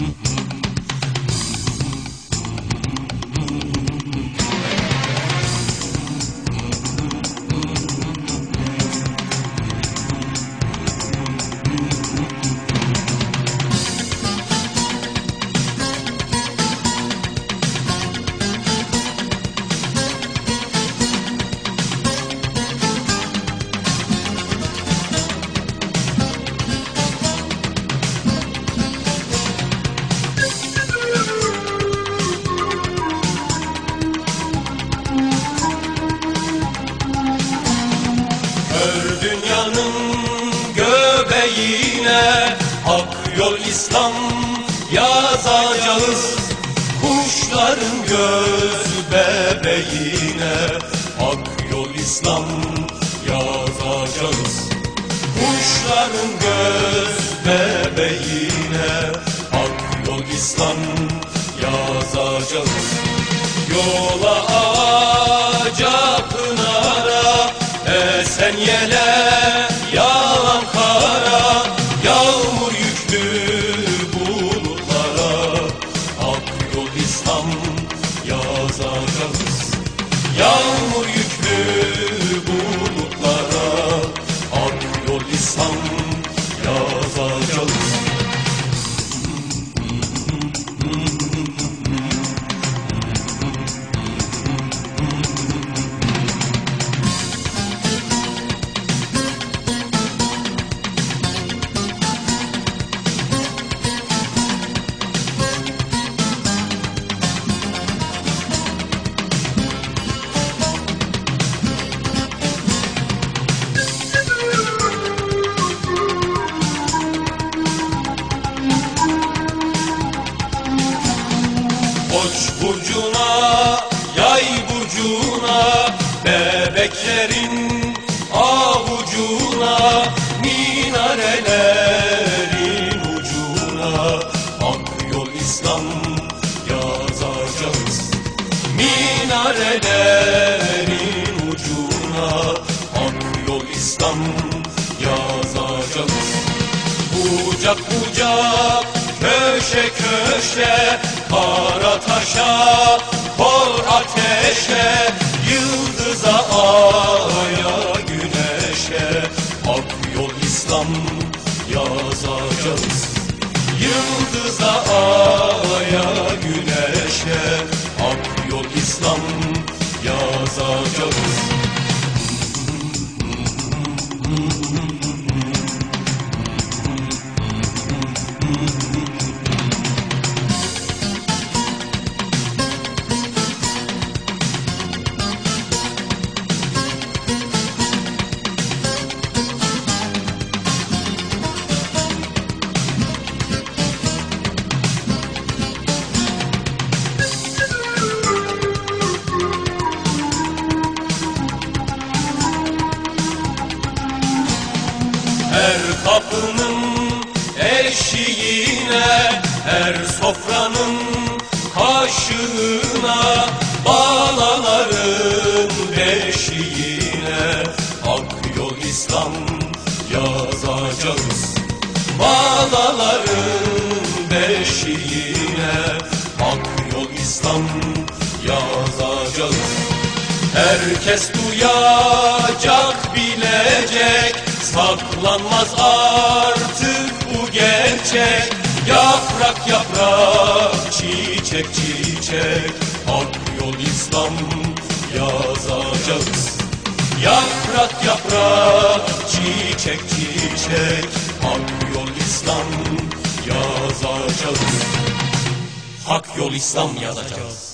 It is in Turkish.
Mm-hmm. Bebeğine Hak yol İslam yazacağız. Kuşların göz bebeğine Hak yol İslam Koç burcuna, yay burcuna, bebeklerin avucuna, minarelerin ucuna, ak yol İslam yazacağız. Minarelerin ucuna, ak yol İslam. Bucak bucak, köşe köşe, kara taşa, kor ateşe, yıldıza, aya, güneşe, ak yol İslam yazacağız. Yıldıza, aya, güneşe, ak yol İslam yazacağız. Her kapının eşiğine, her sofranın kaşığına, bağlaların beşiğine, ak yol İslam yazacağız. Bağlaların beşiğine, ak yol İslam yazacağız. Herkes duyacak bilecek Saklanmaz artık bu gerçek. Yaprak yaprak çiçek çiçek. Ak yol İslam yazacağız. Yaprak yaprak çiçek çiçek. Hak yol İslam yazacağız. Hak yol İslam yazacağız